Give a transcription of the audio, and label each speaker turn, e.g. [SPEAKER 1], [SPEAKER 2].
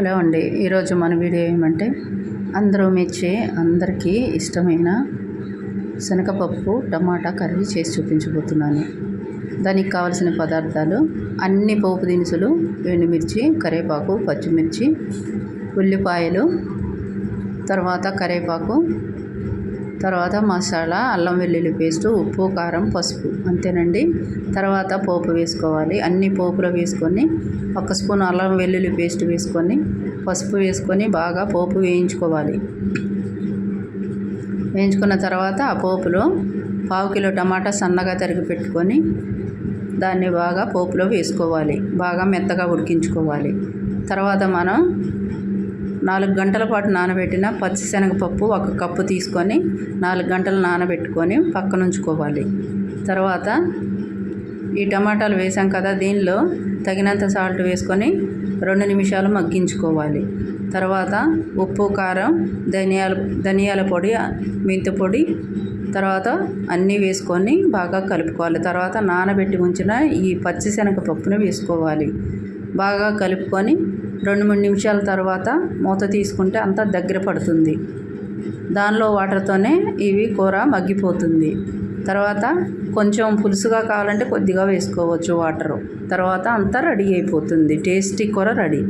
[SPEAKER 1] Hello అండి. ఈరోజు మన వీడియో ఏమంటే అందరూ మెచ్చే అందరికీ ఇష్టమైన శనగపప్పు టమాటా కర్రీ చేసి చూపించబోతున్నాను. దానికి కావలసిన పదార్థాలు అన్ని పోపు దినుసులు ఎండుమిర్చి కరివేపాకు పచ్చిమిర్చి ఉల్లిపాయలు తర్వాత కరివేపాకు తర్వాత మసాలా అల్లం వెల్లుల్లి పేస్టు ఉప్పు కారం పసుపు అంతేనండి. తర్వాత పోపు వేసుకోవాలి. అన్ని పోపులో వేసుకొని ఒక స్పూన్ అల్లం వెల్లుల్లి పేస్ట్ వేసుకొని పసుపు వేసుకొని బాగా పోపు వేయించుకోవాలి. వేయించుకున్న తర్వాత ఆ పోపులో పావు కిలో టమాటా సన్నగా తరిగి పెట్టుకొని దాన్ని బాగా పోపులో వేసుకోవాలి. బాగా మెత్తగా ఉడికించుకోవాలి. తర్వాత మనం నాలుగు గంటల పాటు నానబెట్టిన పచ్చిశనగపప్పు ఒక కప్పు తీసుకొని నాలుగు గంటలు నానబెట్టుకొని పక్కన ఉంచుకోవాలి తర్వాత ఈ టమాటాలు వేసాం కదా దీనిలో తగినంత సాల్ట్ వేసుకొని రెండు నిమిషాలు మగ్గించుకోవాలి. తర్వాత ఉప్పు కారం ధనియాల ధనియాల పొడి మెంతి పొడి తర్వాత అన్నీ వేసుకొని బాగా కలుపుకోవాలి. తర్వాత నానబెట్టి ఉంచిన ఈ పచ్చిశనగపప్పును వేసుకోవాలి. బాగా కలుపుకొని రెండు మూడు నిమిషాల తర్వాత మూత తీసుకుంటే అంతా దగ్గర పడుతుంది. దానిలో వాటర్తోనే ఇవి కూర మగ్గిపోతుంది. తర్వాత కొంచెం పులుసుగా కావాలంటే కొద్దిగా వేసుకోవచ్చు వాటరు. తర్వాత అంతా రెడీ అయిపోతుంది. టేస్టీ కూర రెడీ.